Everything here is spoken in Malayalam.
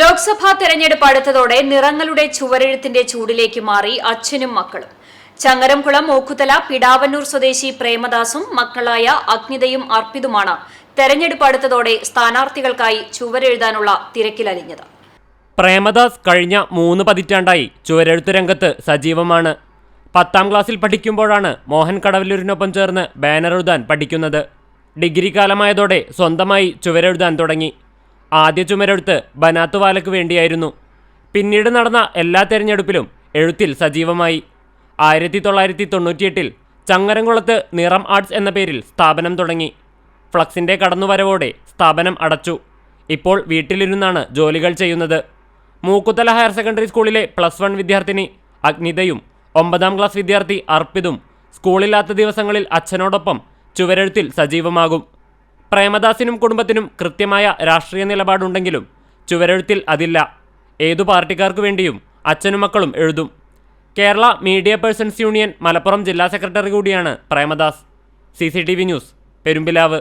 ലോക്സഭാ തെരഞ്ഞെടുപ്പ് അടുത്തതോടെ നിറങ്ങളുടെ ചുവരെഴുത്തിന്റെ ചൂടിലേക്ക് മാറി അച്ഛനും മക്കളും. ചങ്ങരംകുളം ഓക്കുതല പിടാവന്നൂർ സ്വദേശി പ്രേമദാസും മക്കളായ അഗ്നിതയും അർപ്പിതുമാണ് തെരഞ്ഞെടുപ്പ് അടുത്തതോടെ സ്ഥാനാർത്ഥികൾക്കായി ചുവരെഴുതാനുള്ള തിരക്കിലലിഞ്ഞത്. പ്രേമദാസ് കഴിഞ്ഞ മൂന്ന് പതിറ്റാണ്ടായി ചുവരെഴുത്ത് രംഗത്ത് സജീവമാണ്. പത്താം ക്ലാസ്സിൽ പഠിക്കുമ്പോഴാണ് മോഹൻ കടവല്ലൂരിനൊപ്പം ചേർന്ന് ബാനർ എഴുതാൻ പഠിക്കുന്നത്. ഡിഗ്രി കാലമായതോടെ സ്വന്തമായി ചുവരെഴുതാൻ തുടങ്ങി. ആദ്യ ചുമരെടുത്ത് ബനാത്തുവാലയ്ക്ക് വേണ്ടിയായിരുന്നു. പിന്നീട് നടന്ന എല്ലാ തെരഞ്ഞെടുപ്പിലും എഴുത്തിൽ സജീവമായി. ആയിരത്തി തൊള്ളായിരത്തി തൊണ്ണൂറ്റിയെട്ടിൽ ചങ്ങരംകുളത്ത് നിറം ആർട്സ് എന്ന പേരിൽ സ്ഥാപനം തുടങ്ങി. ഫ്ലക്സിന്റെ കടന്നുവരവോടെ സ്ഥാപനം അടച്ചു. ഇപ്പോൾ വീട്ടിലിരുന്നാണ് ജോലികൾ ചെയ്യുന്നത്. മൂക്കുത്തല ഹയർ സെക്കൻഡറി സ്കൂളിലെ പ്ലസ് വൺ വിദ്യാർത്ഥിനി അഗ്നിതയും ഒമ്പതാം ക്ലാസ് വിദ്യാർത്ഥി അർപ്പിതും സ്കൂളില്ലാത്ത ദിവസങ്ങളിൽ അച്ഛനോടൊപ്പം ചുവരെഴുത്തിൽ സജീവമാകും. പ്രേമദാസിനും കുടുംബത്തിനും കൃത്യമായ രാഷ്ട്രീയ നിലപാടുണ്ടെങ്കിലും ചുവരെഴുത്തിൽ അതില്ല. ഏതു പാർട്ടിക്കാർക്കു വേണ്ടിയും അച്ഛനും മക്കളും എഴുതും. Kerala media persons union Malappuram ജില്ലാ സെക്രട്ടറി കൂടിയാണ് പ്രേമദാസ്. C news Perumpilavu.